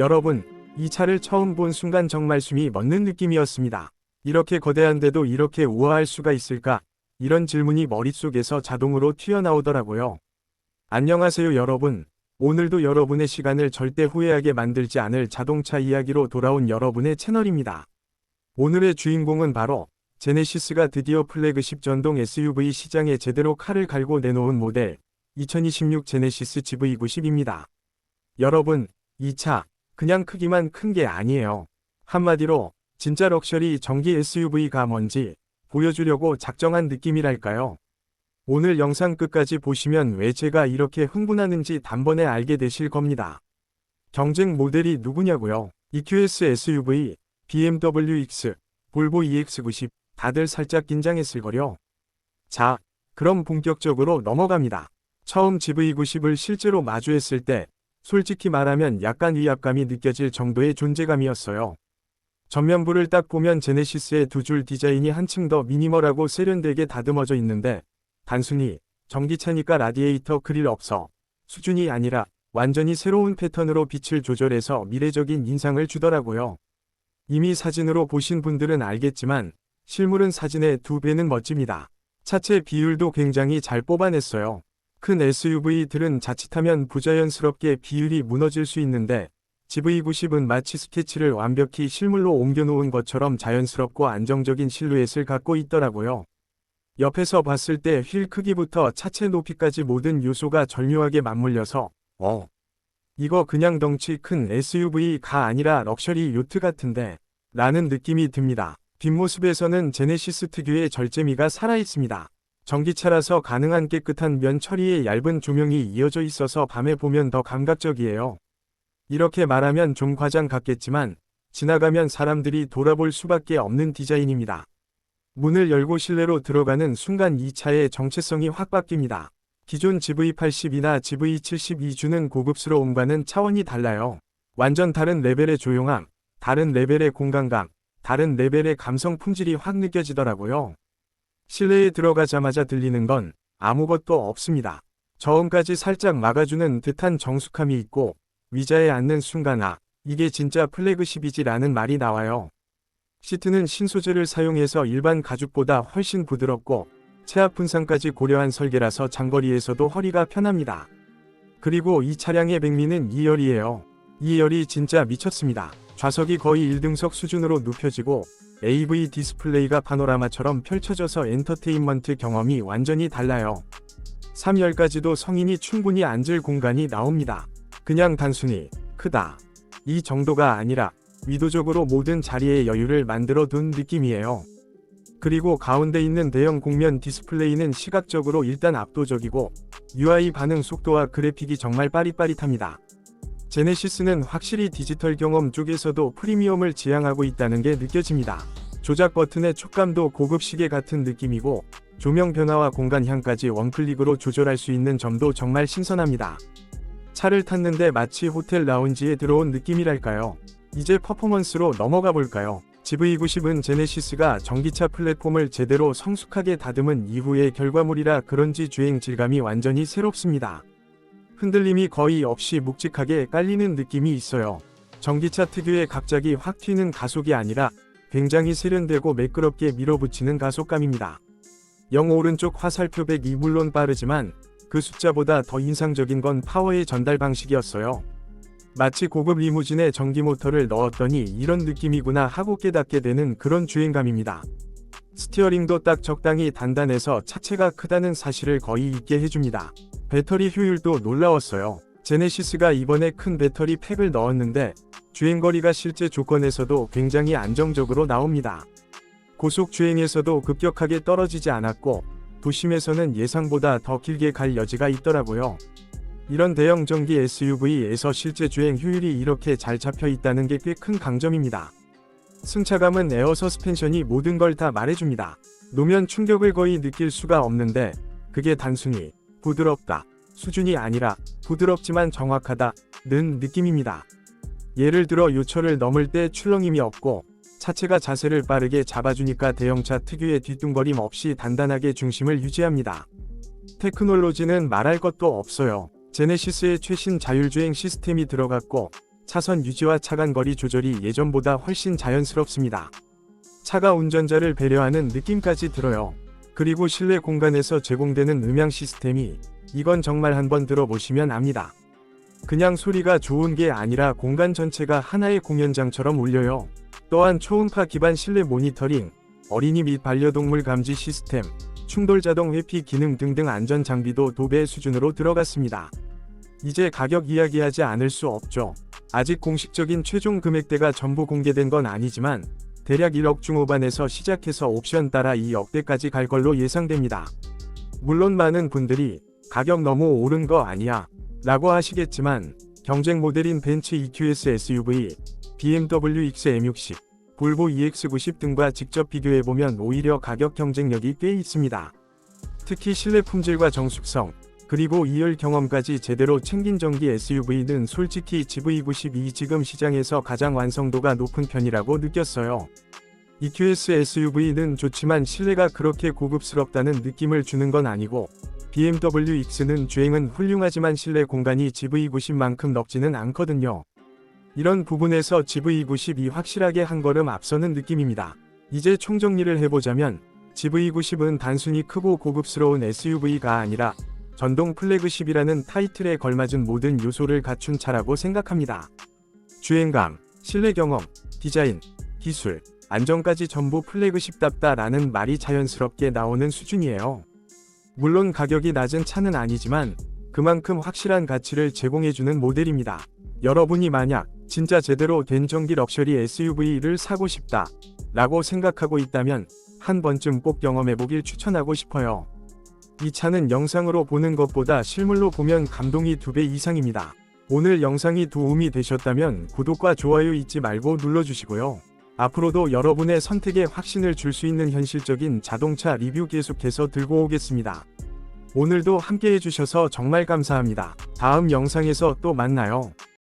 여러분, 이 차를 처음 본 순간 정말 숨이 멎는 느낌이었습니다. 이렇게 거대한데도 이렇게 우아할 수가 있을까? 이런 질문이 머릿속에서 자동으로 튀어나오더라고요. 안녕하세요 여러분. 오늘도 여러분의 시간을 절대 후회하게 만들지 않을 자동차 이야기로 돌아온 여러분의 채널입니다. 오늘의 주인공은 바로 제네시스가 드디어 플래그십 전동 SUV 시장에 제대로 칼을 갈고 내놓은 모델 2026 제네시스 GV90입니다. 여러분, 이 차 그냥 크기만 큰 게 아니에요. 한마디로 진짜 럭셔리 전기 SUV가 뭔지 보여주려고 작정한 느낌이랄까요. 오늘 영상 끝까지 보시면 왜 제가 이렇게 흥분하는지 단번에 알게 되실 겁니다. 경쟁 모델이 누구냐고요? EQS SUV, BMW X, 볼보 EX90 다들 살짝 긴장했을 거려. 자, 그럼 본격적으로 넘어갑니다. 처음 GV90을 실제로 마주했을 때 솔직히 말하면 약간 위압감이 느껴질 정도의 존재감이었어요. 전면부를 딱 보면 제네시스의 두 줄 디자인이 한층 더 미니멀하고 세련되게 다듬어져 있는데 단순히 전기차니까 라디에이터 그릴 없어 수준이 아니라 완전히 새로운 패턴으로 빛을 조절해서 미래적인 인상을 주더라고요. 이미 사진으로 보신 분들은 알겠지만 실물은 사진의 두 배는 멋집니다. 차체 비율도 굉장히 잘 뽑아냈어요. 큰 SUV들은 자칫하면 부자연스럽게 비율이 무너질 수 있는데 GV90은 마치 스케치를 완벽히 실물로 옮겨놓은 것처럼 자연스럽고 안정적인 실루엣을 갖고 있더라고요. 옆에서 봤을 때 휠 크기부터 차체 높이까지 모든 요소가 절묘하게 맞물려서 어 이거 그냥 덩치 큰 SUV가 아니라 럭셔리 요트 같은데 라는 느낌이 듭니다. 뒷모습에서는 제네시스 특유의 절제미가 살아있습니다. 전기차라서 가능한 깨끗한 면 처리에 얇은 조명이 이어져 있어서 밤에 보면 더 감각적이에요. 이렇게 말하면 좀 과장 같겠지만 지나가면 사람들이 돌아볼 수밖에 없는 디자인입니다. 문을 열고 실내로 들어가는 순간 이 차의 정체성이 확 바뀝니다. 기존 GV80이나 GV72 주는 고급스러움과는 차원이 달라요. 완전 다른 레벨의 조용함, 다른 레벨의 공간감, 다른 레벨의 감성 품질이 확 느껴지더라고요. 실내에 들어가자마자 들리는 건 아무것도 없습니다. 저음까지 살짝 막아주는 듯한 정숙함이 있고 위자에 앉는 순간 아, 이게 진짜 플래그십이지라는 말이 나와요. 시트는 신소재를 사용해서 일반 가죽보다 훨씬 부드럽고 체압 분산까지 고려한 설계라서 장거리에서도 허리가 편합니다. 그리고 이 차량의 백미는 2열이에요. 2열이 진짜 미쳤습니다. 좌석이 거의 1등석 수준으로 눕혀지고 AV 디스플레이가 파노라마처럼 펼쳐져서 엔터테인먼트 경험이 완전히 달라요. 3열까지도 성인이 충분히 앉을 공간이 나옵니다. 그냥 단순히 크다. 이 정도가 아니라 위도적으로 모든 자리에 여유를 만들어 둔 느낌이에요. 그리고 가운데 있는 대형 곡면 디스플레이는 시각적으로 일단 압도적이고 UI 반응 속도와 그래픽이 정말 빠릿빠릿합니다. 제네시스는 확실히 디지털 경험 쪽에서도 프리미엄을 지향하고 있다는 게 느껴집니다. 조작 버튼의 촉감도 고급 시계 같은 느낌이고 조명 변화와 공간향까지 원클릭으로 조절할 수 있는 점도 정말 신선합니다. 차를 탔는데 마치 호텔 라운지에 들어온 느낌이랄까요. 이제 퍼포먼스로 넘어가 볼까요? GV90은 제네시스가 전기차 플랫폼을 제대로 성숙하게 다듬은 이후의 결과물이라 그런지 주행 질감이 완전히 새롭습니다. 흔들림이 거의 없이 묵직하게 깔리는 느낌이 있어요. 전기차 특유의 갑자기 확 튀는 가속이 아니라 굉장히 세련되고 매끄럽게 밀어붙이는 가속감입니다. 0 오른쪽 화살표 100이 물론 빠르지만 그 숫자보다 더 인상적인 건 파워의 전달 방식이었어요. 마치 고급 리무진에 전기 모터를 넣었더니 이런 느낌이구나 하고 깨닫게 되는 그런 주행감입니다. 스티어링도 딱 적당히 단단해서 차체가 크다는 사실을 거의 잊게 해줍니다. 배터리 효율도 놀라웠어요. 제네시스가 이번에 큰 배터리 팩을 넣었는데 주행거리가 실제 조건에서도 굉장히 안정적으로 나옵니다. 고속 주행에서도 급격하게 떨어지지 않았고 도심에서는 예상보다 더 길게 갈 여지가 있더라고요. 이런 대형 전기 SUV에서 실제 주행 효율이 이렇게 잘 잡혀 있다는 게 꽤 큰 강점입니다. 승차감은 에어 서스펜션이 모든 걸 다 말해줍니다. 노면 충격을 거의 느낄 수가 없는데 그게 단순히 부드럽다 수준이 아니라 부드럽지만 정확하다 는 느낌입니다. 예를 들어 요철을 넘을 때 출렁임이 없고 차체가 자세를 빠르게 잡아주니까 대형차 특유의 뒤뚱거림 없이 단단하게 중심을 유지합니다. 테크놀로지는 말할 것도 없어요. 제네시스의 최신 자율주행 시스템이 들어갔고 차선 유지와 차간 거리 조절이 예전보다 훨씬 자연스럽습니다. 차가 운전자를 배려하는 느낌까지 들어요. 그리고 실내 공간에서 제공되는 음향 시스템이 이건 정말 한번 들어보시면 압니다. 그냥 소리가 좋은 게 아니라 공간 전체가 하나의 공연장처럼 울려요. 또한 초음파 기반 실내 모니터링, 어린이 및 반려동물 감지 시스템, 충돌 자동 회피 기능 등등 안전 장비도 도배 수준으로 들어갔습니다. 이제 가격 이야기하지 않을 수 없죠. 아직 공식적인 최종 금액대가 전부 공개된 건 아니지만 대략 1억 중후반에서 시작해서 옵션 따라 2억대까지 갈 걸로 예상됩니다. 물론 많은 분들이 가격 너무 오른 거 아니야 라고 하시겠지만 경쟁 모델인 벤츠 EQS SUV, BMW XM60, 볼보 EX90 등과 직접 비교해보면 오히려 가격 경쟁력이 꽤 있습니다. 특히 실내 품질과 정숙성, 그리고 2열 경험까지 제대로 챙긴 전기 SUV는 솔직히 GV92 지금 시장에서 가장 완성도가 높은 편이라고 느꼈어요. EQS SUV는 좋지만 실내가 그렇게 고급스럽다는 느낌을 주는 건 아니고 BMW X는 주행은 훌륭하지만 실내 공간이 GV90만큼 넓지는 않거든요. 이런 부분에서 GV90이 확실하게 한 걸음 앞서는 느낌입니다. 이제 총정리를 해보자면 GV90은 단순히 크고 고급스러운 SUV가 아니라 전동 플래그십이라는 타이틀에 걸맞은 모든 요소를 갖춘 차라고 생각합니다. 주행감, 실내 경험, 디자인, 기술, 안정까지 전부 플래그십답다라는 말이 자연스럽게 나오는 수준이에요. 물론 가격이 낮은 차는 아니지만 그만큼 확실한 가치를 제공해주는 모델입니다. 여러분이 만약 진짜 제대로 된 전기 럭셔리 SUV를 사고 싶다 라고 생각하고 있다면 한 번쯤 꼭 경험해보길 추천하고 싶어요. 이 차는 영상으로 보는 것보다 실물로 보면 감동이 두배 이상입니다. 오늘 영상이 도움이 되셨다면 구독과 좋아요 잊지 말고 눌러주시고요. 앞으로도 여러분의 선택에 확신을 줄 수 있는 현실적인 자동차 리뷰 계속해서 들고 오겠습니다. 오늘도 함께 해주셔서 정말 감사합니다. 다음 영상에서 또 만나요.